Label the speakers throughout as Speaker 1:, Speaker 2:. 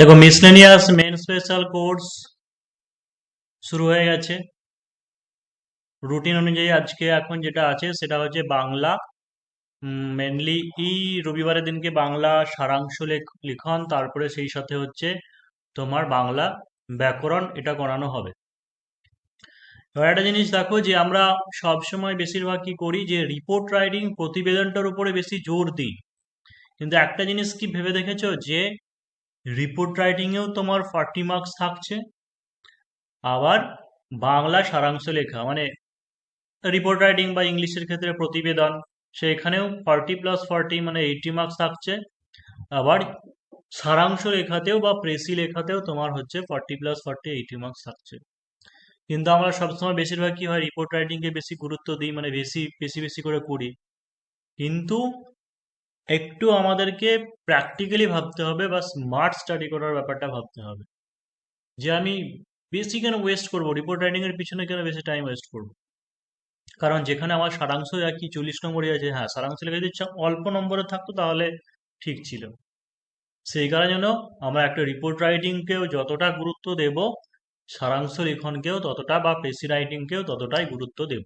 Speaker 1: দেখো miscellaneous main special course শুরু হয়ে গেছে রুটিন অনুযায়ী আজকে এখন যেটা আছে সেটা হচ্ছে বাংলা মেনলি ই রবিবারের দিনকে বাংলা সারাংশ লিখন তারপরে সেই সাথে হচ্ছে তোমার বাংলা ব্যাকরণ এটা করানো হবে এবার একটা জিনিস দেখো যে আমরা সবসময় বেশিরভাগ কি করি যে রিপোর্ট রাইডিং প্রতিবেদনটার উপরে বেশি জোর দিই কিন্তু একটা জিনিস কি ভেবে দেখেছো যে রিপোর্ট রাইটিংয়েও তোমার ফর্টি মার্কস থাকছে আবার বাংলা সারাংশ লেখা মানে রিপোর্ট রাইটিং বা ইংলিশের ক্ষেত্রে প্রতিবেদন সেখানেও ফর্টি প্লাস ফর্টি মানে এইটি মার্কস থাকছে আবার সারাংশ লেখাতেও বা প্রেসি লেখাতেও তোমার হচ্ছে forty plus forty eighty marks থাকছে কিন্তু আমরা সবসময় বেশিরভাগ কী হয় রিপোর্ট রাইটিংকে বেশি গুরুত্ব দিই মানে বেশি বেশি বেশি করে করি কিন্তু একটু আমাদেরকে প্র্যাকটিক্যালি ভাবতে হবে বা স্মার্ট স্টাডি করার ব্যাপারটা ভাবতে হবে যে আমি বেশি কেন ওয়েস্ট করবো রিপোর্ট এর পিছনে কেন বেশি টাইম ওয়েস্ট করবো কারণ যেখানে আমার সারাংশ একই চল্লিশ নম্বরই আছে হ্যাঁ সারাংশ লেগে যদি অল্প নম্বরে থাকতো তাহলে ঠিক ছিল সেই কারণে যেন আমরা একটা রিপোর্ট রাইটিংকেও যতটা গুরুত্ব দেব সারাংশ লিখনকেও ততটা বা পেসি রাইটিংকেও ততটাই গুরুত্ব দেব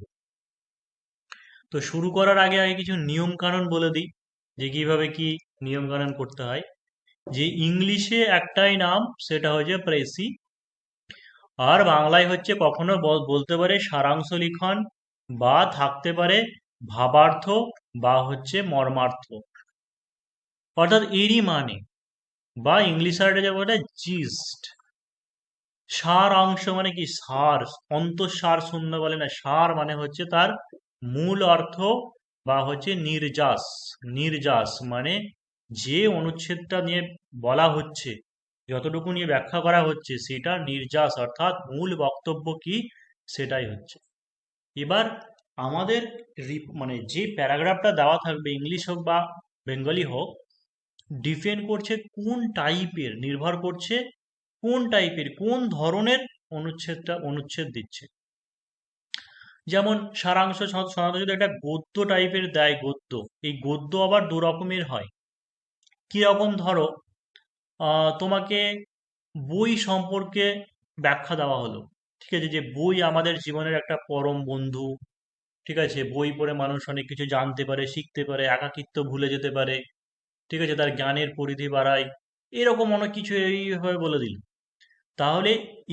Speaker 1: তো শুরু করার আগে আগে কিছু নিয়মকানুন বলে দিই যে কিভাবে কি কানুন করতে হয় যে ইংলিশে একটাই নাম সেটা হচ্ছে প্রেসি আর বাংলায় হচ্ছে কখনো বলতে পারে সারাংশ লিখন বা থাকতে পারে ভাবার্থ বা হচ্ছে মর্মার্থ অর্থাৎ এরই মানে বা ইংলিশ আর্টে যে বলে জিস্ট সার অংশ মানে কি সার অন্তঃসার শূন্য বলে না সার মানে হচ্ছে তার মূল অর্থ বা হচ্ছে নির্যাস নির্যাস মানে যে অনুচ্ছেদটা নিয়ে বলা হচ্ছে যতটুকু নিয়ে ব্যাখ্যা করা হচ্ছে সেটা নির্যাস অর্থাৎ মূল বক্তব্য কি সেটাই হচ্ছে এবার আমাদের মানে যে প্যারাগ্রাফটা দেওয়া থাকবে ইংলিশ হোক বা বেঙ্গলি হোক ডিফেন্ড করছে কোন টাইপের নির্ভর করছে কোন টাইপের কোন ধরনের অনুচ্ছেদটা অনুচ্ছেদ দিচ্ছে যেমন সারাংশ সাধারণত যদি একটা গদ্য টাইপের দেয় গদ্য এই গদ্য আবার দু রকমের হয় কীরকম ধরো তোমাকে বই সম্পর্কে ব্যাখ্যা দেওয়া হলো ঠিক আছে যে বই আমাদের জীবনের একটা পরম বন্ধু ঠিক আছে বই পড়ে মানুষ অনেক কিছু জানতে পারে শিখতে পারে একাকিত্ব ভুলে যেতে পারে ঠিক আছে তার জ্ঞানের পরিধি বাড়ায় এরকম অনেক কিছু এইভাবে বলে দিল তাহলে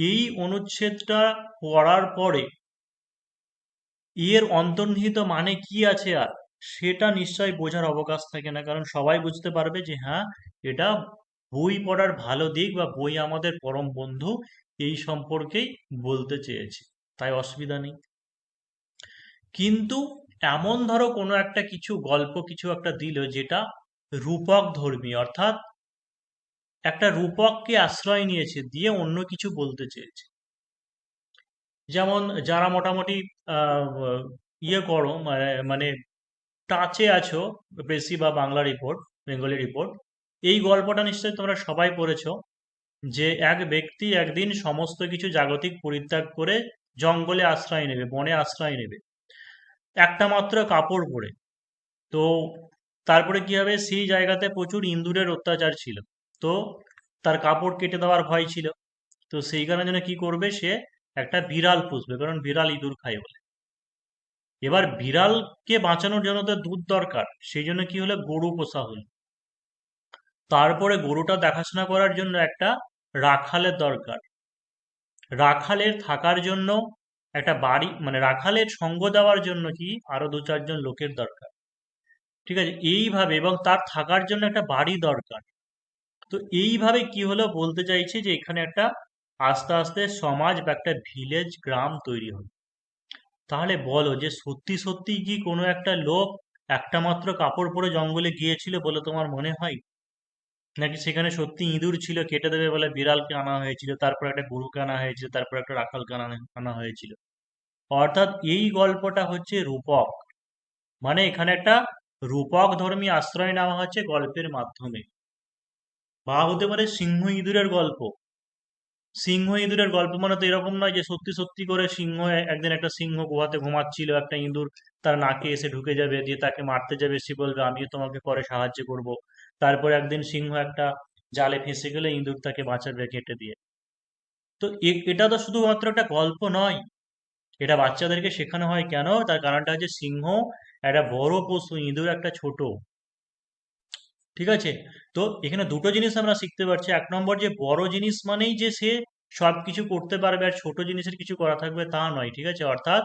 Speaker 1: এই অনুচ্ছেদটা পড়ার পরে ইয়ের অন্তর্নিহিত মানে কি আছে আর সেটা নিশ্চয়ই বোঝার অবকাশ থাকে না কারণ সবাই বুঝতে পারবে যে হ্যাঁ এটা বই পড়ার ভালো দিক বা বই আমাদের পরম বন্ধু এই সম্পর্কেই বলতে চেয়েছে তাই অসুবিধা নেই কিন্তু এমন ধরো কোনো একটা কিছু গল্প কিছু একটা দিল যেটা রূপক ধর্মী অর্থাৎ একটা রূপককে আশ্রয় নিয়েছে দিয়ে অন্য কিছু বলতে চেয়েছে যেমন যারা মোটামুটি ইয়ে করো মানে, মানে টাচে আছো বেশি বা বাংলা রিপোর্ট বেঙ্গলি রিপোর্ট এই গল্পটা নিশ্চয়ই তোমরা সবাই পড়েছ যে এক ব্যক্তি একদিন সমস্ত কিছু জাগতিক পরিত্যাগ করে জঙ্গলে আশ্রয় নেবে বনে আশ্রয় নেবে একটা মাত্র কাপড় পরে তো তারপরে কি হবে সেই জায়গাতে প্রচুর ইন্দুরের অত্যাচার ছিল তো তার কাপড় কেটে দেওয়ার ভয় ছিল তো সেই কারণে যেন কি করবে সে একটা বিড়াল পুষবে কারণ বিড়াল ইঁদুর খায় বলে এবার বিড়ালকে বাঁচানোর জন্য তো দুধ দরকার সেই জন্য কি হলো গরু পোষা হল তারপরে গরুটা দেখাশোনা করার জন্য একটা রাখালের দরকার রাখালের থাকার জন্য একটা বাড়ি মানে রাখালের সঙ্গ দেওয়ার জন্য কি আরো দু চারজন লোকের দরকার ঠিক আছে এইভাবে এবং তার থাকার জন্য একটা বাড়ি দরকার তো এইভাবে কি হলো বলতে চাইছে যে এখানে একটা আস্তে আস্তে সমাজ বা একটা ভিলেজ গ্রাম তৈরি হবে তাহলে বলো যে সত্যি সত্যি কি কোনো একটা লোক একটা মাত্র কাপড় পরে জঙ্গলে গিয়েছিল বলে তোমার মনে হয় নাকি সেখানে সত্যি ইঁদুর ছিল কেটে দেবে বলে বিড়ালকে আনা হয়েছিল তারপর একটা গরুকে আনা হয়েছিল তারপর একটা রাখালকে আনা আনা হয়েছিল অর্থাৎ এই গল্পটা হচ্ছে রূপক মানে এখানে একটা রূপক ধর্মী আশ্রয় নেওয়া হচ্ছে গল্পের মাধ্যমে বা হতে পারে সিংহ ইঁদুরের গল্প সিংহ ইঁদুরের গল্প মানে তো এরকম নয় যে সত্যি সত্যি করে সিংহ একদিন একটা সিংহ গুহাতে ঘুমাচ্ছিল একটা ইঁদুর তার নাকে এসে ঢুকে যাবে দিয়ে তাকে মারতে যাবে সে বলবে আমিও তোমাকে পরে সাহায্য করব তারপর একদিন সিংহ একটা জালে ফেঁসে গেলে ইঁদুর তাকে বাঁচাবে কেটে দিয়ে তো এটা তো শুধুমাত্র একটা গল্প নয় এটা বাচ্চাদেরকে শেখানো হয় কেন তার কারণটা হচ্ছে সিংহ একটা বড় পশু ইঁদুর একটা ছোট ঠিক আছে তো এখানে দুটো জিনিস আমরা শিখতে পারছি এক নম্বর যে বড় জিনিস মানেই যে সে সব কিছু করতে পারবে আর ছোট জিনিসের কিছু করা থাকবে তা নয় ঠিক আছে অর্থাৎ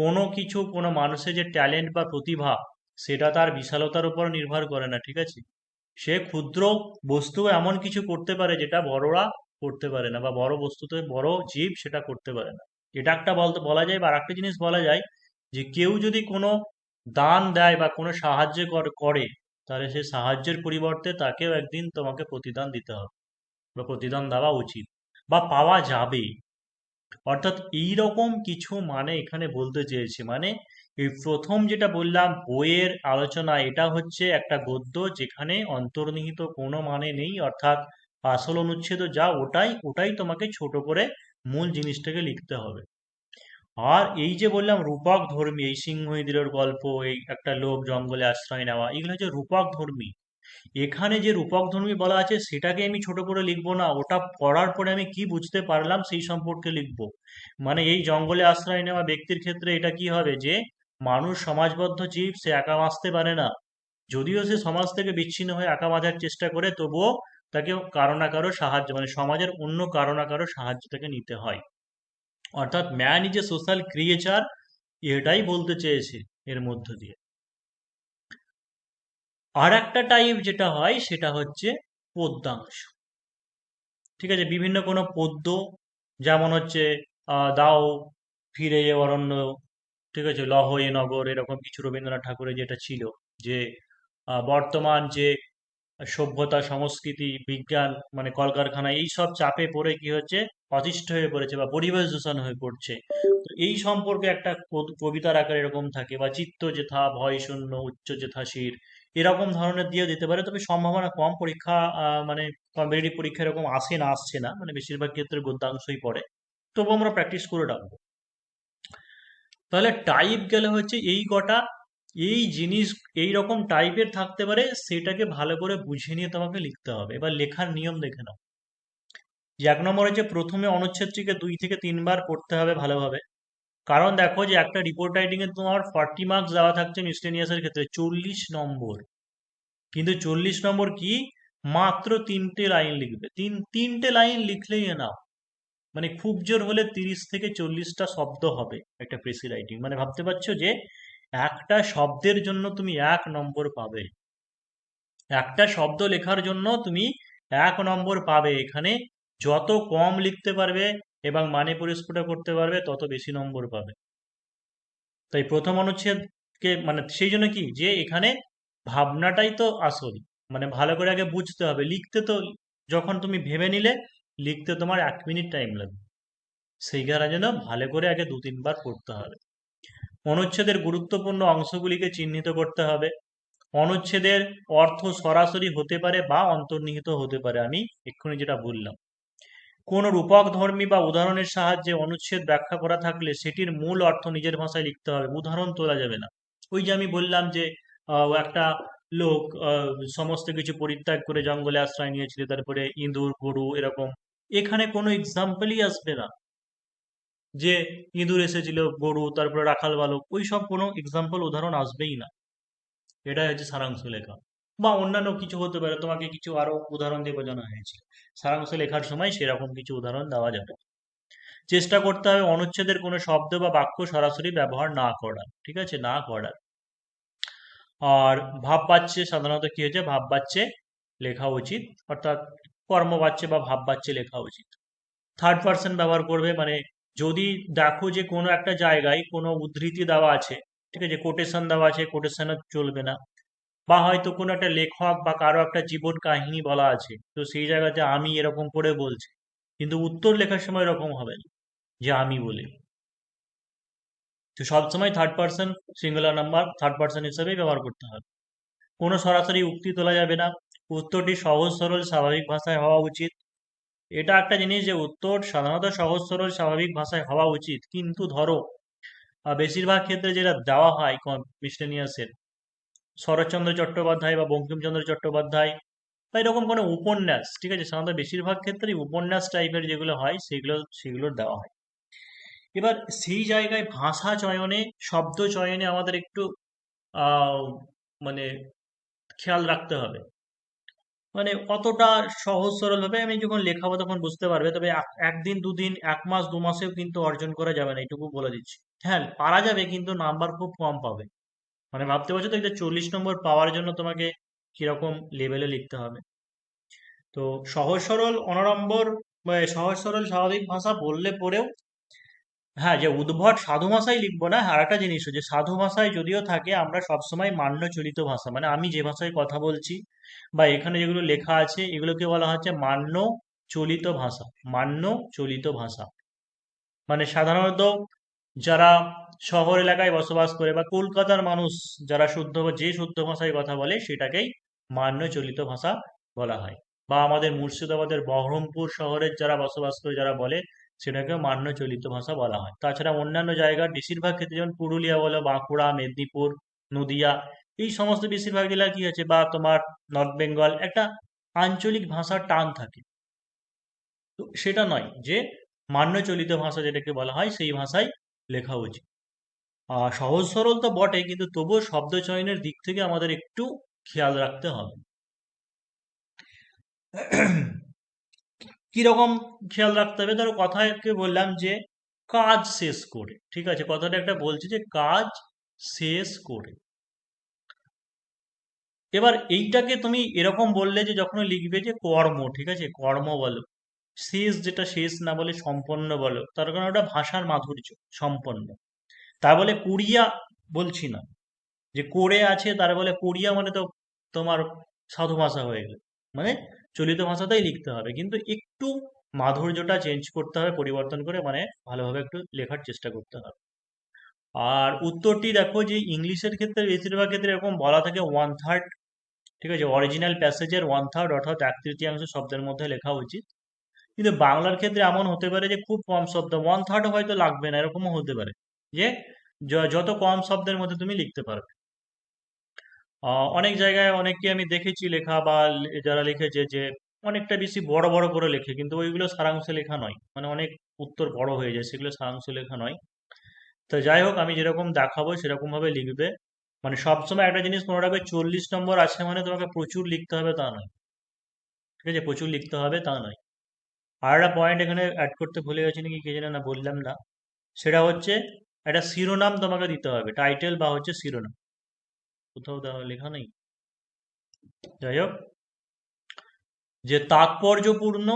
Speaker 1: কোনো কিছু কোনো মানুষের যে ট্যালেন্ট বা প্রতিভা সেটা তার বিশালতার উপর নির্ভর করে না ঠিক আছে সে ক্ষুদ্র বস্তু এমন কিছু করতে পারে যেটা বড়রা করতে পারে না বা বড় বস্তুতে বড় জীব সেটা করতে পারে না এটা একটা বলতে বলা যায় বা একটা জিনিস বলা যায় যে কেউ যদি কোনো দান দেয় বা কোনো সাহায্য করে তাহলে সেই সাহায্যের পরিবর্তে তাকেও একদিন তোমাকে প্রতিদান দিতে হবে বা প্রতিদান দেওয়া উচিত বা পাওয়া যাবে অর্থাৎ এই রকম কিছু মানে এখানে বলতে চেয়েছে মানে এই প্রথম যেটা বললাম বইয়ের আলোচনা এটা হচ্ছে একটা গদ্য যেখানে অন্তর্নিহিত কোনো মানে নেই অর্থাৎ আসল অনুচ্ছেদ যা ওটাই ওটাই তোমাকে ছোট করে মূল জিনিসটাকে লিখতে হবে আর এই যে বললাম রূপক ধর্মী এই সিংহ ইঁদুরের গল্প এই একটা লোক জঙ্গলে আশ্রয় নেওয়া এগুলো হচ্ছে রূপক ধর্মী এখানে যে রূপক ধর্মী বলা আছে সেটাকে আমি ছোট করে লিখবো না ওটা পড়ার পরে আমি কি বুঝতে পারলাম সেই সম্পর্কে লিখব মানে এই জঙ্গলে আশ্রয় নেওয়া ব্যক্তির ক্ষেত্রে এটা কি হবে যে মানুষ সমাজবদ্ধ জীব সে একা বাঁচতে পারে না যদিও সে সমাজ থেকে বিচ্ছিন্ন হয়ে একা বাঁধার চেষ্টা করে তবুও তাকে কারো না কারো সাহায্য মানে সমাজের অন্য কারো না কারো সাহায্য তাকে নিতে হয় অর্থাৎ man is a social creature এটাই বলতে চেয়েছে এর মধ্য দিয়ে আর একটা টাইপ যেটা হয় সেটা হচ্ছে পদ্যাংশ ঠিক আছে বিভিন্ন কোনো পদ্য যেমন হচ্ছে দাও ফিরে যে অরণ্য ঠিক আছে লহ এ নগর এরকম কিছু রবীন্দ্রনাথ ঠাকুরের যেটা ছিল যে বর্তমান যে সভ্যতা সংস্কৃতি বিজ্ঞান মানে কলকারখানা এইসব চাপে পড়ে কি হচ্ছে অতিষ্ঠ হয়ে পড়েছে বা পরিবেশ দূষণ হয়ে পড়ছে তো এই সম্পর্কে একটা কবিতার আকার এরকম থাকে বা চিত্ত যেথা ভয় শূন্য উচ্চ যেথা শির এরকম ধরনের দিয়ে দিতে পারে তবে সম্ভাবনা কম পরীক্ষা মানে কম্পিটিটিভ পরীক্ষা এরকম আসে না আসছে না মানে বেশিরভাগ ক্ষেত্রে গদ্যাংশই পড়ে তবু আমরা প্র্যাকটিস করে ডাকবো তাহলে টাইপ গেলে হচ্ছে এই কটা এই জিনিস এই রকম টাইপের থাকতে পারে সেটাকে ভালো করে বুঝে নিয়ে তোমাকে লিখতে হবে এবার লেখার নিয়ম দেখে নাও যে এক নম্বরে যে প্রথমে অনুচ্ছেদটিকে দুই থেকে তিনবার পড়তে হবে ভালোভাবে কারণ দেখো যে একটা রিপোর্ট রাইটিংয়ে তোমার ফর্টি মার্কস দেওয়া থাকছে মিসলেনিয়াসের ক্ষেত্রে চল্লিশ নম্বর কিন্তু চল্লিশ নম্বর কি মাত্র তিনটে লাইন লিখবে তিন তিনটে লাইন লিখলেই না মানে খুব জোর হলে তিরিশ থেকে চল্লিশটা শব্দ হবে একটা প্রেসি রাইটিং মানে ভাবতে পারছো যে একটা শব্দের জন্য তুমি এক নম্বর পাবে একটা শব্দ লেখার জন্য তুমি এক নম্বর পাবে এখানে যত কম লিখতে পারবে এবং মানে পরিস্ফুট করতে পারবে তত বেশি নম্বর পাবে তাই প্রথম অনুচ্ছেদকে মানে সেই জন্য কি যে এখানে ভাবনাটাই তো আসল মানে ভালো করে আগে বুঝতে হবে লিখতে তো যখন তুমি ভেবে নিলে লিখতে তোমার এক মিনিট টাইম লাগবে সেই কারণে যেন ভালো করে আগে দু তিনবার পড়তে হবে অনুচ্ছেদের গুরুত্বপূর্ণ অংশগুলিকে চিহ্নিত করতে হবে অনুচ্ছেদের অর্থ সরাসরি হতে পারে বা অন্তর্নিহিত হতে পারে আমি এক্ষুনি যেটা বললাম কোনো রূপকধর্মী বা উদাহরণের সাহায্যে অনুচ্ছেদ ব্যাখ্যা করা থাকলে সেটির মূল অর্থ নিজের ভাষায় লিখতে হবে উদাহরণ তোলা যাবে না ওই যে আমি বললাম যে একটা লোক সমস্ত কিছু পরিত্যাগ করে জঙ্গলে আশ্রয় নিয়েছিল তারপরে ইঁদুর গরু এরকম এখানে কোনো এক্সাম্পলই আসবে না যে ইঁদুর এসেছিল গরু তারপরে রাখাল বালক ওই সব কোনো এক্সাম্পল উদাহরণ আসবেই না এটাই হচ্ছে সারাংশ লেখা বা অন্যান্য কিছু হতে পারে তোমাকে কিছু আরো উদাহরণ দিয়ে বোঝানো হয়েছে সারাংশ লেখার সময় সেরকম কিছু উদাহরণ দেওয়া যাবে চেষ্টা করতে হবে অনুচ্ছেদের কোনো শব্দ বা বাক্য সরাসরি ব্যবহার না করার ঠিক আছে না করার আর ভাব বাচ্চে সাধারণত কি হয়েছে ভাব বাচ্চে লেখা উচিত অর্থাৎ কর্ম বাচ্চে বা ভাব বাচ্চে লেখা উচিত থার্ড পার্সন ব্যবহার করবে মানে যদি দেখো যে কোনো একটা জায়গায় কোনো উদ্ধৃতি দেওয়া আছে ঠিক আছে কোটেশন দেওয়া আছে কোটেশনও চলবে না বা হয়তো কোনো একটা লেখক বা কারো একটা জীবন কাহিনী বলা আছে তো সেই জায়গাতে আমি এরকম করে বলছি কিন্তু উত্তর লেখার সময় এরকম হবে না যে আমি বলি তো সবসময় third person singular number third person হিসেবেই ব্যবহার করতে হবে কোনো সরাসরি উক্তি তোলা যাবে না উত্তরটি সহজ সরল স্বাভাবিক ভাষায় হওয়া উচিত এটা একটা জিনিস যে উত্তর সাধারণত সহজ সরল স্বাভাবিক ভাষায় হওয়া উচিত কিন্তু ধরো বেশিরভাগ ক্ষেত্রে যেটা দেওয়া হয় মিস্টেনিয়াসের শরৎচন্দ্র চট্টোপাধ্যায় বা বঙ্কিমচন্দ্র চট্টোপাধ্যায় বা এরকম কোনো উপন্যাস ঠিক আছে সাধারণত বেশিরভাগ ক্ষেত্রেই উপন্যাস টাইপের যেগুলো হয় সেগুলো সেগুলোর দেওয়া হয় এবার সেই জায়গায় ভাষা চয়নে শব্দ চয়নে আমাদের একটু মানে খেয়াল রাখতে হবে মানে অতটা সহজ সরলভাবে আমি যখন লেখাবো তখন বুঝতে পারবে তবে একদিন দুদিন এক মাস দু মাসেও কিন্তু অর্জন করা যাবে না এটুকু বলে দিচ্ছি হ্যাঁ পারা যাবে কিন্তু নাম্বার খুব কম পাবে মানে ভাবতে পারছো তো এটা চল্লিশ নম্বর পাওয়ার জন্য তোমাকে কিরকম লেভেলে লিখতে হবে তো সহজ সরল অনাড়ম্বর সহজ সরল স্বাভাবিক ভাষা বললে পরেও হ্যাঁ যে উদ্ভট সাধু ভাষায় লিখবো না আর একটা জিনিস যে সাধু ভাষায় যদিও থাকে আমরা সবসময় মান্য চলিত ভাষা মানে আমি যে ভাষায় কথা বলছি বা এখানে যেগুলো লেখা আছে এগুলোকে বলা হচ্ছে মান্য চলিত ভাষা মান্য চলিত ভাষা মানে সাধারণত যারা শহর এলাকায় বসবাস করে বা কলকাতার মানুষ যারা শুদ্ধ যে শুদ্ধ ভাষায় কথা বলে সেটাকেই মান্য চলিত ভাষা বলা হয় বা আমাদের মুর্শিদাবাদের বহরমপুর শহরের যারা বসবাস করে যারা বলে সেটাকে মান্য চলিত ভাষা বলা হয় তাছাড়া অন্যান্য জায়গার বেশিরভাগ ক্ষেত্রে যেমন পুরুলিয়া বলো বাঁকুড়া মেদিনীপুর নদিয়া এই সমস্ত বেশিরভাগ জেলা কি আছে বা তোমার নর্থ বেঙ্গল একটা আঞ্চলিক ভাষার টান থাকে তো সেটা নয় যে মান্য চলিত ভাষা যেটাকে বলা হয় সেই ভাষায় লেখা উচিত সহজ সরল তো বটে কিন্তু তবুও শব্দ চয়নের দিক থেকে আমাদের একটু খেয়াল রাখতে হবে কিরকম খেয়াল রাখতে হবে ধরো কথাকে বললাম যে কাজ শেষ করে ঠিক আছে কথাটা একটা বলছি যে কাজ শেষ করে এবার এইটাকে তুমি এরকম বললে যে যখন লিখবে যে কর্ম ঠিক আছে কর্ম বলো শেষ যেটা শেষ না বলে সম্পন্ন বলো তার কারণ ওটা ভাষার মাধুর্য সম্পন্ন তার বলে কোরিয়া বলছি না যে করে আছে তার বলে কোরিয়া মানে তো তোমার সাধু ভাষা হয়ে গেল মানে চলিত ভাষাতেই লিখতে হবে কিন্তু একটু মাধুর্যটা চেঞ্জ করতে হবে পরিবর্তন করে মানে ভালোভাবে একটু লেখার চেষ্টা করতে হবে আর উত্তরটি দেখো যে ইংলিশের ক্ষেত্রে বেশিরভাগ ক্ষেত্রে এরকম বলা থাকে ওয়ান থার্ড ঠিক আছে অরিজিনাল প্যাসেজের ওয়ান থার্ড অর্থাৎ এক তৃতীয়াংশ শব্দের মধ্যে লেখা উচিত কিন্তু বাংলার ক্ষেত্রে এমন হতে পারে যে খুব কম শব্দ ওয়ান থার্ডও হয়তো লাগবে না এরকমও হতে পারে যে যত কম শব্দের মধ্যে তুমি লিখতে পারবে অনেক জায়গায় অনেককে আমি দেখেছি লেখা বা যারা লিখেছে যে অনেকটা বেশি বড় বড় করে লেখে কিন্তু ওইগুলো সারাংশে লেখা নয় মানে অনেক উত্তর বড় হয়ে যায় সেগুলো সারাংশে লেখা নয় তো যাই হোক আমি যেরকম দেখাবো সেরকমভাবে লিখবে মানে সবসময় একটা জিনিস মনে রাখবে চল্লিশ নম্বর আছে মানে তোমাকে প্রচুর লিখতে হবে তা নয় ঠিক আছে প্রচুর লিখতে হবে তা নয় আর একটা পয়েন্ট এখানে অ্যাড করতে ভুলে গেছি নাকি কে জানে না বললাম না সেটা হচ্ছে একটা শিরোনাম তোমাকে দিতে হবে টাইটেল বা হচ্ছে শিরোনাম কোথাও দেওয়া লেখা নেই যাই হোক যে তাৎপর্যপূর্ণ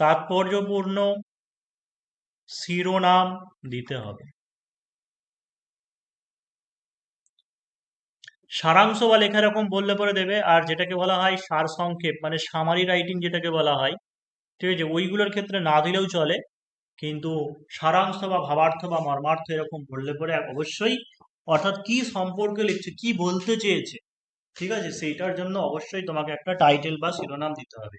Speaker 1: তাৎপর্যপূর্ণ শিরোনাম দিতে হবে সারাংশ বা লেখা এরকম বললে পরে দেবে আর যেটাকে বলা হয় সারসংক্ষেপ মানে সামারি রাইটিং যেটাকে বলা হয় ঠিক আছে ওইগুলোর ক্ষেত্রে না দিলেও চলে কিন্তু সারাংশ বা ভাবার্থ বা মর্মার্থ এরকম বললে পরে অবশ্যই অর্থাৎ কি সম্পর্কে লিখছে কি বলতে চেয়েছে ঠিক আছে সেইটার জন্য অবশ্যই তোমাকে একটা টাইটেল বা শিরোনাম দিতে হবে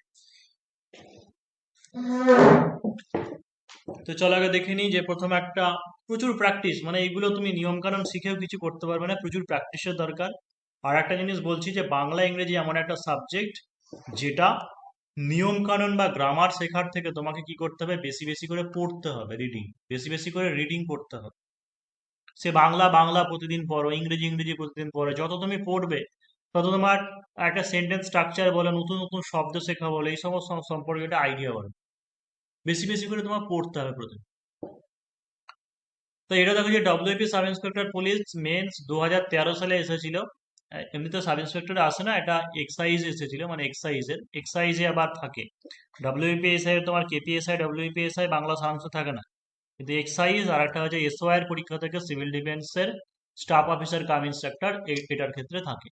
Speaker 1: তো চলো আগে দেখে নিই যে প্রথমে একটা প্রচুর প্র্যাকটিস মানে এইগুলো তুমি নিয়মকানুন শিখেও কিছু করতে পারবে না প্রচুর প্র্যাকটিসের দরকার আর একটা জিনিস বলছি যে বাংলা ইংরেজি এমন একটা সাবজেক্ট যেটা নিয়ম কানুন বা গ্রামার শেখার থেকে তোমাকে কি করতে হবে বেশি বেশি করে পড়তে হবে রিডিং বেশি বেশি করে রিডিং করতে হবে সে বাংলা বাংলা প্রতিদিন পড়ো ইংরেজি ইংরেজি প্রতিদিন পড়ো যত তুমি পড়বে তত তোমার একটা সেন্টেন্স স্ট্রাকচার বলে নতুন নতুন শব্দ শেখা বলে এই সমস্ত সম্পর্কে একটা আইডিয়া বলে বেশি বেশি করে তোমার পড়তে হবে প্রতিদিন তো এটা দেখো যে WP sub inspector police mains দু সালে এসেছিল এমনিতে সাব ইন্সপেক্টরে আসে না এটা এক্সাইজ এসেছিল মানে এক্সাইজের এক্সাইজে আবার থাকে ডাব্লিউপিএসআই তোমার কেপিএসআই ডাব্লিউপিএসআই বাংলা সারাংশ থাকে না কিন্তু এক্সাইজ আর একটা হচ্ছে এর পরীক্ষা থেকে সিভিল ডিফেন্সের স্টাফ অফিসার কাম ইন্সট্রাক্টর এটার ক্ষেত্রে থাকে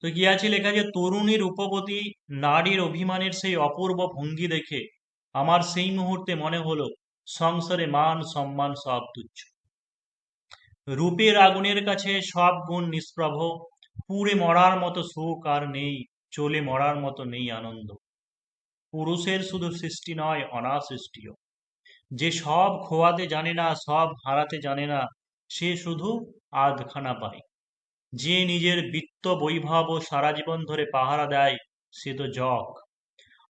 Speaker 1: তো কি আছে লেখা যে তরুণীর উপপতি নারীর অভিমানের সেই অপূর্ব ভঙ্গি দেখে আমার সেই মুহূর্তে মনে হলো সংসারে মান সম্মান সব তুচ্ছ রূপের আগুনের কাছে সব গুণ নিষ্প্রভ পুরে মরার মতো সুখ আর নেই চলে মরার মতো নেই আনন্দ পুরুষের শুধু সৃষ্টি নয় অনাসৃষ্টিও যে সব খোয়াতে জানে না সব হারাতে জানে না সে শুধু আধখানা পায় যে নিজের বিত্ত বৈভব ও সারা জীবন ধরে পাহারা দেয় সে তো জক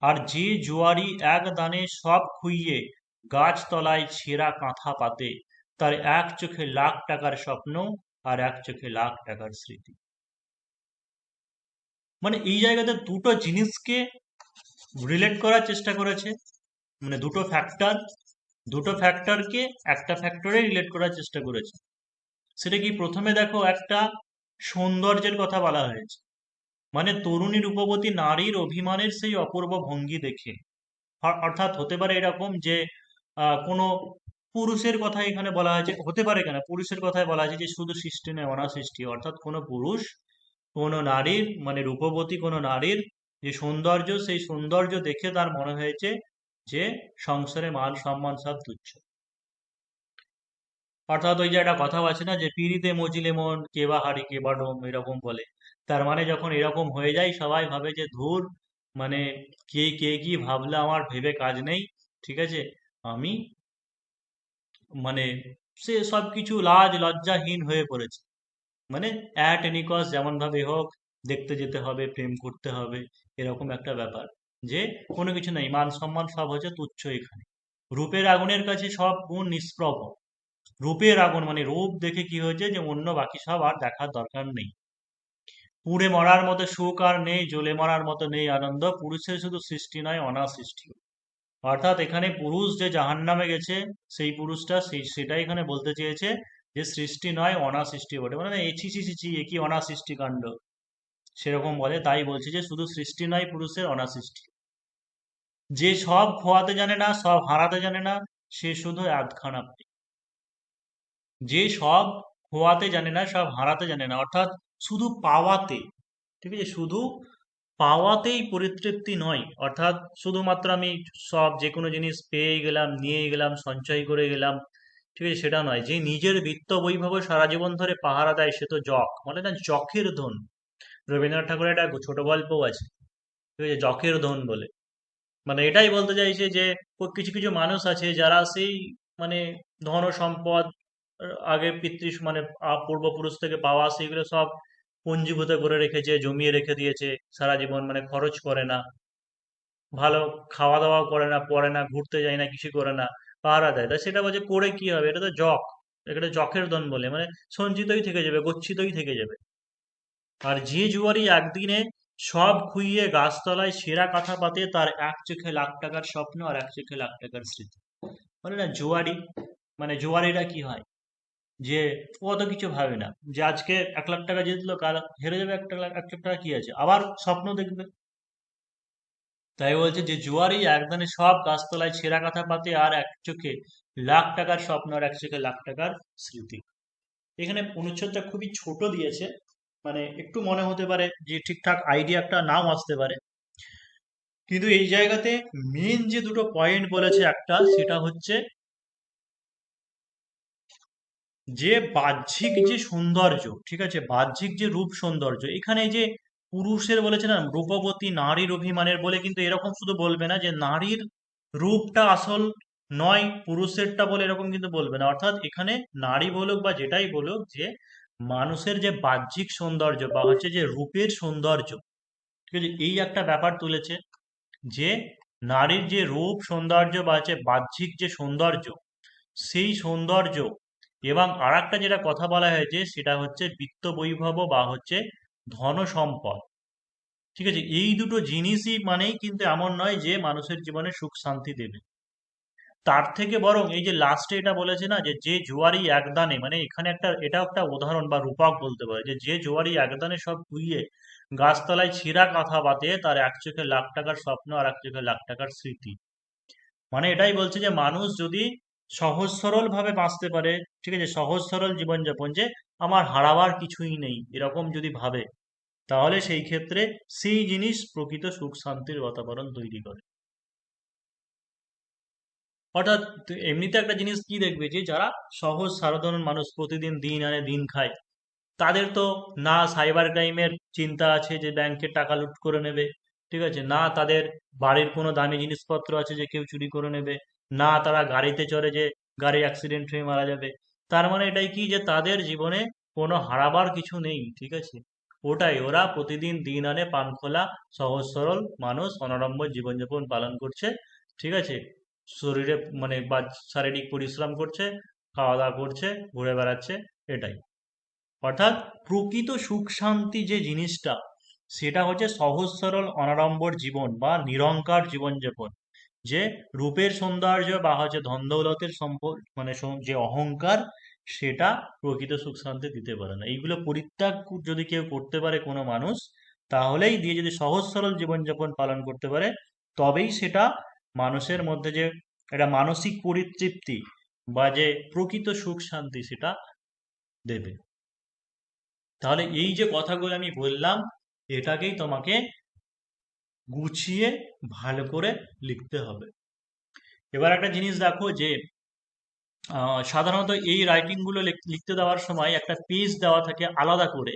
Speaker 1: আর যে জোয়ারি এক দানে সব খুইয়ে গাছতলায় ছেঁড়া কাঁথা পাতে তার এক চোখে লাখ টাকার স্বপ্ন আর এক চোখে লাখ টাকার স্মৃতি মানে এই জায়গাতে দুটো জিনিসকে রিলেট করার চেষ্টা করেছে মানে দুটো ফ্যাক্টর দুটো ফ্যাক্টরকে একটা ফ্যাক্টরে রিলেট করার চেষ্টা করেছে সেটা কি প্রথমে দেখো একটা সৌন্দর্যের কথা বলা হয়েছে মানে তরুণী রূপবতী নারীর অভিমানের সেই অপূর্ব ভঙ্গি দেখে অর্থাৎ হতে পারে এরকম যে কোনো পুরুষের কথা এখানে বলা হয়েছে হতে পারে কেন পুরুষের কথায় বলা হয়েছে যে শুধু সৃষ্টি নয় অনাসৃষ্টি অর্থাৎ কোনো পুরুষ কোন নারীর মানে রূপবতী কোনো নারীর যে সৌন্দর্য সেই সৌন্দর্য দেখে তার মনে হয়েছে যে সংসারে মান সম্মান সব তুচ্ছ অর্থাৎ ওই যে একটা কথা আছে না যে পিড়িতে মজিলে মন কেবা হারি কেবা ডোম এরকম বলে তার মানে যখন এরকম হয়ে যায় সবাই ভাবে যে ধুর মানে কে কে কি ভাবলে আমার ভেবে কাজ নেই ঠিক আছে আমি মানে সে সব কিছু লাজ লজ্জাহীন হয়ে পড়েছে মানে অ্যাট এনি কস্ট যেমনভাবে হোক দেখতে যেতে হবে প্রেম করতে হবে এরকম একটা ব্যাপার যে কোনো কিছু নাই মান সম্মান সব হচ্ছে তুচ্ছ এখানে রূপের আগুনের কাছে সব গুণ নিষ্প্রভ রূপের আগুন মানে রূপ দেখে কি হয়েছে যে অন্য বাকি সব আর দেখার দরকার নেই পুড়ে মরার মতো সুখ আর নেই জ্বলে মরার মতো নেই আনন্দ পুরুষের শুধু সৃষ্টি নয় অনাসৃষ্টিও অর্থাৎ এখানে পুরুষ যে জাহান নামে গেছে সেই পুরুষটা সেই সেটাই এখানে বলতে চেয়েছে যে সৃষ্টি নয় সৃষ্টি বটে মানে এছি ছি ছি একই অনা অনাসৃষ্টি কাণ্ড সেরকম বলে তাই বলছে যে শুধু সৃষ্টি নয় পুরুষের সৃষ্টি যে সব খোয়াতে জানে না সব হারাতে জানে না সে শুধু আধখানা যে সব খোয়াতে জানে না সব হারাতে জানে না অর্থাৎ শুধু পাওয়াতে ঠিক আছে শুধু পাওয়াতেই পরিতৃপ্তি নয় অর্থাৎ শুধুমাত্র আমি সব যে কোনো জিনিস পেয়ে গেলাম নিয়ে গেলাম সঞ্চয় করে গেলাম ঠিক আছে সেটা নয় যে নিজের বৃত্ত বৈভব সারা জীবন ধরে পাহারা দেয় সে তো জক মানে না জখের ধন রবীন্দ্রনাথ ঠাকুরের একটা ছোট গল্পও আছে ঠিক আছে জখের ধন বলে মানে এটাই বলতে চাইছে যে কিছু কিছু মানুষ আছে যারা সেই মানে ধন সম্পদ আগে পিতৃ মানে পূর্বপুরুষ থেকে পাওয়া সেইগুলো সব পঞ্জীভূত করে রেখেছে জমিয়ে রেখে দিয়েছে সারা জীবন মানে খরচ করে না ভালো খাওয়া দাওয়া করে না পড়ে না ঘুরতে যায় না কিছু করে না পাহারা দেয় তা সেটা বলছে করে কি হবে এটা তো জক এটা জকের দন বলে মানে সঞ্চিতই থেকে যাবে গচ্ছিতই থেকে যাবে আর যে জুয়ারি একদিনে সব খুইয়ে গাছতলায় সেরা কাঁথা পাতে তার এক চোখে লাখ টাকার স্বপ্ন আর এক চোখে লাখ টাকার স্মৃতি মানে না জুয়ারি মানে জুয়ারিরা কি হয় যে অত কিছু ভাবে না যে আজকে এক লাখ টাকা জিতলো কাল হেরে যাবে একটা লাখ এক লাখ টাকা কি আছে আবার স্বপ্ন দেখবে তাই বলছে যে জুয়ারি একদানে সব গাছতলায় ছেঁড়া কাঁথা পাতে আর এক চোখে লাখ টাকার স্বপ্ন আর এক চোখে লাখ টাকার স্মৃতি এখানে অনুচ্ছেদটা খুবই ছোট দিয়েছে মানে একটু মনে হতে পারে যে ঠিকঠাক আইডিয়াটা নাও আসতে পারে কিন্তু এই জায়গাতে মেন যে দুটো পয়েন্ট বলেছে একটা সেটা হচ্ছে যে বাহ্যিক যে সৌন্দর্য ঠিক আছে বাহ্যিক যে রূপ সৌন্দর্য এখানে যে পুরুষের বলেছে না রূপবতী নারীর অভিমানের বলে কিন্তু এরকম শুধু বলবে না যে নারীর রূপটা আসল নয় পুরুষেরটা বলে এরকম কিন্তু বলবে না অর্থাৎ এখানে নারী বলুক বা যেটাই বলুক যে মানুষের যে বাহ্যিক সৌন্দর্য বা হচ্ছে যে রূপের সৌন্দর্য ঠিক আছে এই একটা ব্যাপার তুলেছে যে নারীর যে রূপ সৌন্দর্য বা হচ্ছে বাহ্যিক যে সৌন্দর্য সেই সৌন্দর্য এবং আর একটা যেটা কথা বলা হয়েছে সেটা হচ্ছে বিত্ত বৈভব বা হচ্ছে ধন সম্পদ ঠিক আছে এই দুটো জিনিসই মানেই কিন্তু এমন নয় যে মানুষের জীবনে সুখ শান্তি দেবে তার থেকে বরং এই যে লাস্টে এটা বলেছে না যে যে জোয়ারি একদানে মানে এখানে একটা এটা একটা উদাহরণ বা রূপক বলতে পারে যে যে জোয়ারি একদানে সব কুইয়ে গাছতলায় ছিঁড়া কথা বাতে তার এক চোখে লাখ টাকার স্বপ্ন আর এক চোখে লাখ টাকার স্মৃতি মানে এটাই বলছে যে মানুষ যদি সহজ সরল ভাবে বাঁচতে পারে ঠিক আছে সহজ সরল জীবনযাপন যে আমার হারাবার কিছুই নেই এরকম যদি ভাবে তাহলে সেই ক্ষেত্রে সেই জিনিস প্রকৃত সুখ শান্তির বাতাবরণ তৈরি করে অর্থাৎ এমনিতে একটা জিনিস কি দেখবে যে যারা সহজ সাধারণ মানুষ প্রতিদিন দিন আনে দিন খায় তাদের তো না সাইবার ক্রাইমের চিন্তা আছে যে ব্যাংকের টাকা লুট করে নেবে ঠিক আছে না তাদের বাড়ির কোনো দামি জিনিসপত্র আছে যে কেউ চুরি করে নেবে না তারা গাড়িতে চড়ে যে গাড়ি অ্যাক্সিডেন্ট হয়ে মারা যাবে তার মানে এটাই কি যে তাদের জীবনে কোনো হারাবার কিছু নেই ঠিক আছে ওটাই ওরা প্রতিদিন দিন আনে পান খোলা সহজ সরল মানুষ অনাড়ম্বর জীবনযাপন পালন করছে ঠিক আছে শরীরে মানে বা শারীরিক পরিশ্রম করছে খাওয়া দাওয়া করছে ঘুরে বেড়াচ্ছে এটাই অর্থাৎ প্রকৃত সুখ শান্তি যে জিনিসটা সেটা হচ্ছে সহজ সরল অনারম্বর জীবন বা নিরঙ্কার জীবনযাপন যে রূপের সৌন্দর্য বা হচ্ছে ধন দৌলতের সম্পদ মানে যে অহংকার সেটা প্রকৃত সুখ শান্তি দিতে পারে না এইগুলো পরিত্যাগ যদি কেউ করতে পারে কোনো মানুষ তাহলেই দিয়ে যদি সহজ সরল জীবনযাপন পালন করতে পারে তবেই সেটা মানুষের মধ্যে যে একটা মানসিক পরিতৃপ্তি বা যে প্রকৃত সুখ শান্তি সেটা দেবে তাহলে এই যে কথাগুলো আমি বললাম এটাকেই তোমাকে গুছিয়ে ভালো করে লিখতে হবে এবার একটা জিনিস দেখো যে সাধারণত এই রাইটিংগুলো লিখতে দেওয়ার সময় একটা পেজ দেওয়া থাকে আলাদা করে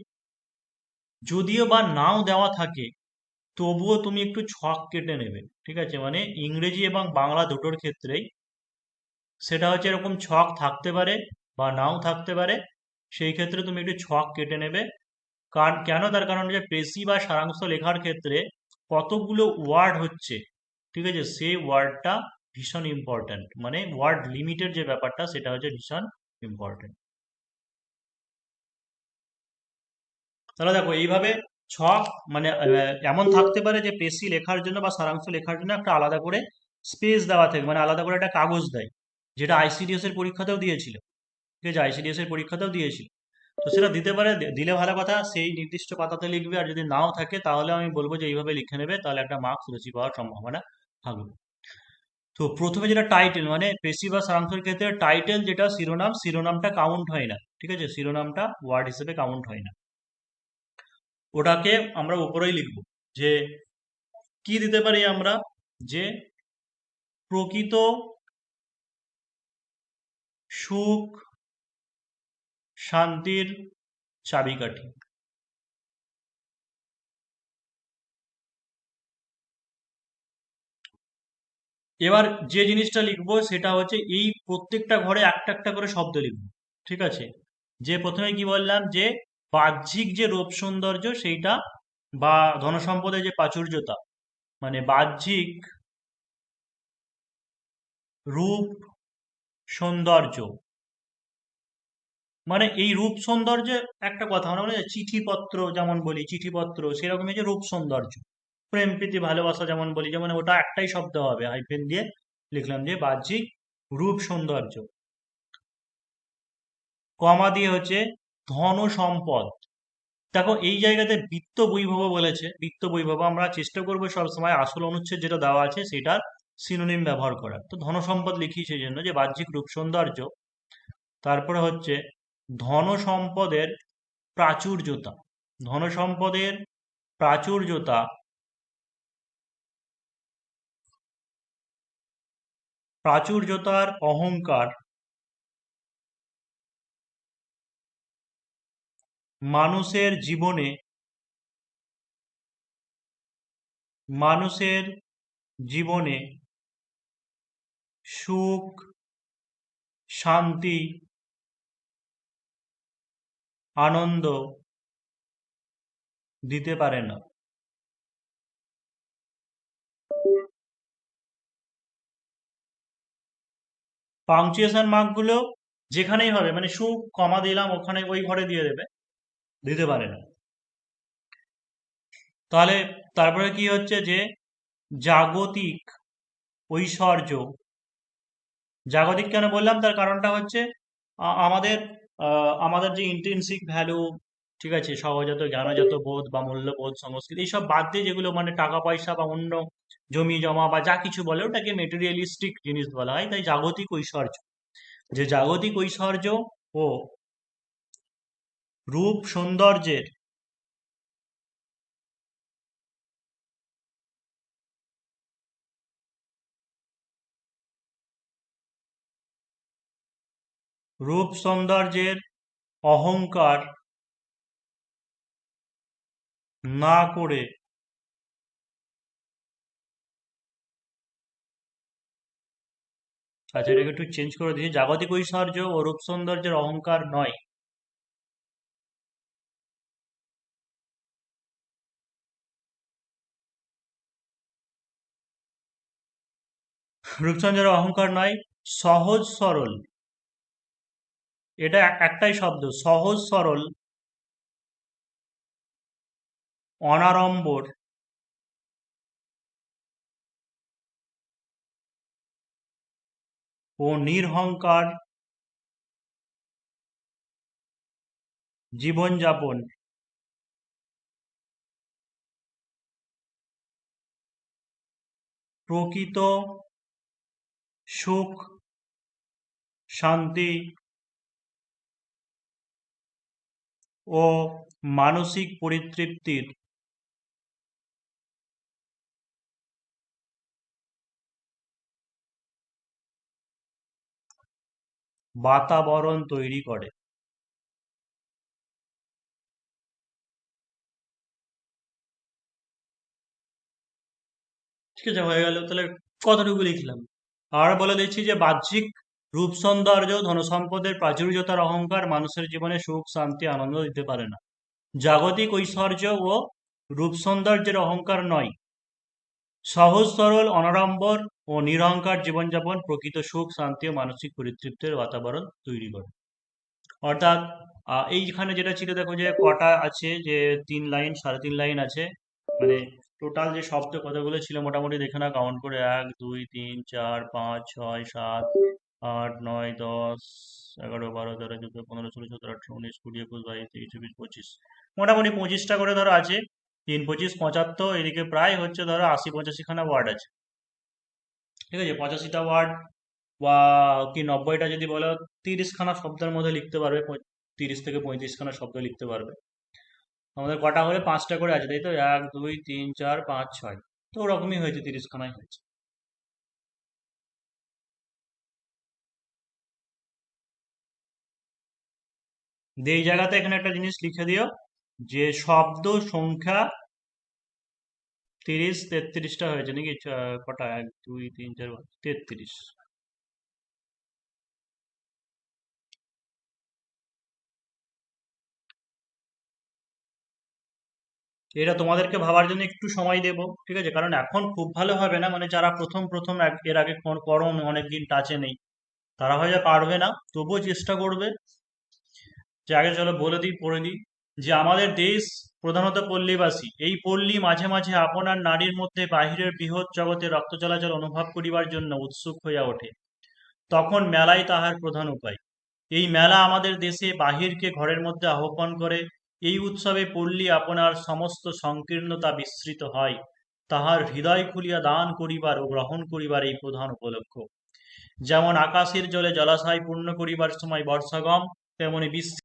Speaker 1: যদিও বা নাও দেওয়া থাকে তবুও তুমি একটু ছক কেটে নেবে ঠিক আছে মানে ইংরেজি এবং বাংলা দুটোর ক্ষেত্রেই সেটা হচ্ছে এরকম ছক থাকতে পারে বা নাও থাকতে পারে সেই ক্ষেত্রে তুমি একটু ছক কেটে নেবে কারণ কেন তার কারণ যে পেশি বা সারাংশ লেখার ক্ষেত্রে কতগুলো ওয়ার্ড হচ্ছে ঠিক আছে সে ওয়ার্ডটা ভীষণ ইম্পর্ট্যান্ট মানে ওয়ার্ড লিমিটের যে ব্যাপারটা সেটা হচ্ছে ভীষণ ইম্পর্ট্যান্ট তাহলে দেখো এইভাবে ছক মানে এমন থাকতে পারে যে পেশি লেখার জন্য বা সারাংশ লেখার জন্য একটা আলাদা করে স্পেস দেওয়া থাকে মানে আলাদা করে একটা কাগজ দেয় যেটা আইসিডিএস এর পরীক্ষাতেও দিয়েছিল ঠিক আছে আইসিডিএস এর পরীক্ষাতেও দিয়েছিল তো সেটা দিতে পারে দিলে ভালো কথা সেই নির্দিষ্ট পাতাতে লিখবে আর যদি নাও থাকে তাহলে আমি বলবো যে এইভাবে লিখে নেবে তাহলে একটা মার্কস বেশি পাওয়ার সম্ভাবনা থাকবে তো প্রথমে যেটা টাইটেল মানে পেশি বা সারাংশের ক্ষেত্রে টাইটেল যেটা শিরোনাম শিরোনামটা কাউন্ট হয় না ঠিক আছে শিরোনামটা ওয়ার্ড হিসেবে কাউন্ট হয় না ওটাকে আমরা উপরেই লিখব যে কি দিতে পারি আমরা যে প্রকৃত সুখ শান্তির চাবিকাঠি এবার যে জিনিসটা লিখবো সেটা হচ্ছে এই প্রত্যেকটা ঘরে একটা একটা করে শব্দ লিখবো ঠিক আছে যে প্রথমে কি বললাম যে বাহ্যিক যে রূপ সৌন্দর্য সেইটা বা ধনসম্পদের যে প্রাচুর্যতা মানে বাহ্যিক রূপ সৌন্দর্য মানে এই রূপ সৌন্দর্যে একটা কথা মানে চিঠিপত্র যেমন বলি চিঠিপত্র সেরকমই যে রূপ সৌন্দর্য প্রেম প্রীতি ভালোবাসা যেমন বলি যেমন ওটা একটাই শব্দ হবে হাইফেন দিয়ে লিখলাম যে বাহ্যিক রূপ সৌন্দর্য কমা দিয়ে হচ্ছে ধন সম্পদ দেখো এই জায়গাতে বৃত্ত বৈভব বলেছে বৃত্ত বৈভব আমরা চেষ্টা করবো সবসময় আসল অনুচ্ছেদ যেটা দেওয়া আছে সেটার সিনোনিম ব্যবহার করার তো ধনসম্পদ লিখি সেই জন্য যে বাহ্যিক রূপ সৌন্দর্য তারপরে হচ্ছে ধনসম্পদের প্রাচুর্যতা ধনসম্পদের প্রাচুর্যতা প্রাচুর্যতার অহংকার মানুষের জীবনে মানুষের জীবনে সুখ শান্তি আনন্দ দিতে পারে না পাংচুয়েশন মার্কগুলো যেখানেই হবে মানে সু কমা দিলাম ওখানে ওই ঘরে দিয়ে দেবে দিতে পারে না তাহলে তারপরে কি হচ্ছে যে জাগতিক ঐশ্বর্য জাগতিক কেন বললাম তার কারণটা হচ্ছে আমাদের আমাদের যে ইন্টেন্সিক ভ্যালু ঠিক আছে সহজাত জ্ঞানজাত বোধ বা মূল্যবোধ সংস্কৃতি এইসব বাদ দিয়ে যেগুলো মানে টাকা পয়সা বা অন্য জমি জমা বা যা কিছু বলে ওটাকে মেটেরিয়ালিস্টিক জিনিস বলা হয় তাই জাগতিক ঐশ্বর্য যে জাগতিক ঐশ্বর্য ও রূপ সৌন্দর্যের রূপ সৌন্দর্যের অহংকার না করে আচ্ছা এটাকে একটু চেঞ্জ করে দিয়েছি জাগতিক ঐশ্বর্য ও রূপ সৌন্দর্যের অহংকার নয় রূপচন্দ্রের অহংকার নয় সহজ সরল এটা একটাই শব্দ সহজ সরল অনাড়ম্বর ও নিরহংকার জীবনযাপন প্রকৃত সুখ শান্তি ও মানসিক পরিতৃপ্তির বাতাবরণ তৈরি করে ঠিক আছে হয়ে গেল তাহলে কতটুকু লিখলাম আর বলে দিচ্ছি যে বাহ্যিক রূপ সৌন্দর্য ধনসম্পদের প্রাচুর্যতার অহংকার মানুষের জীবনে সুখ শান্তি আনন্দ দিতে পারে না জাগতিক ঐশ্বর্য ও রূপ সৌন্দর্যের অহংকার নয় সহজ সরল অনাড়ম্বর ও নিরহংকার জীবনযাপন প্রকৃত সুখ শান্তি ও মানসিক পরিতৃপ্তের বাতাবরণ তৈরি করে অর্থাৎ এইখানে যেটা ছিল দেখো যে কটা আছে যে তিন লাইন সাড়ে তিন লাইন আছে মানে টোটাল যে শব্দ কথাগুলো ছিল মোটামুটি দেখে না কাউন্ট করে এক দুই তিন চার পাঁচ ছয় সাত আট নয় দশ এগারো বারো তেরো চোদ্দ পনেরো ষোলো সতেরো আঠারো উনিশ কুড়ি একুশ বাইশ তেইশ চব্বিশ পঁচিশ মোটামুটি পঁচিশটা করে ধরো আছে তিন পঁচিশ পঁচাত্তর এদিকে প্রায় হচ্ছে ধরো আশি পঁচাশিখানা ওয়ার্ড আছে ঠিক আছে পঁচাশিটা ওয়ার্ড বা কি নব্বইটা যদি বলো তিরিশখানা শব্দের মধ্যে লিখতে পারবে তিরিশ থেকে পঁয়ত্রিশখানা শব্দ লিখতে পারবে আমাদের কটা হলে পাঁচটা করে আছে তাই তো এক দুই তিন চার পাঁচ ছয় তো ওরকমই হয়েছে তিরিশখানাই হয়েছে যে এই জায়গাতে এখানে একটা জিনিস লিখে দিও যে শব্দ সংখ্যা তিরিশ তেত্রিশটা হয়েছে নাকি কটা এক দুই তিন চার পাঁচ তেত্রিশ এটা তোমাদেরকে ভাবার জন্য একটু সময় দেব ঠিক আছে কারণ এখন খুব ভালো হবে না মানে যারা প্রথম প্রথম এর আগে করো অনেকদিন টাচে নেই তারা হয়তো পারবে না তবুও চেষ্টা করবে যে আগে চলো বলে দিই পড়ে দিই যে আমাদের দেশ প্রধানত পল্লীবাসী এই পল্লী মাঝে মাঝে আপনার নারীর মধ্যে বাহিরের বৃহৎ জগতে রক্ত চলাচল অনুভব করিবার জন্য উৎসুক হইয়া ওঠে তখন মেলাই তাহার প্রধান উপায় এই মেলা আমাদের দেশে বাহিরকে ঘরের মধ্যে আহ্বান করে এই উৎসবে পল্লী আপনার সমস্ত সংকীর্ণতা বিস্তৃত হয় তাহার হৃদয় খুলিয়া দান করিবার ও গ্রহণ করিবার এই প্রধান উপলক্ষ যেমন আকাশের জলে জলাশয় পূর্ণ করিবার সময় বর্ষাগম তেমনি বিস্তৃত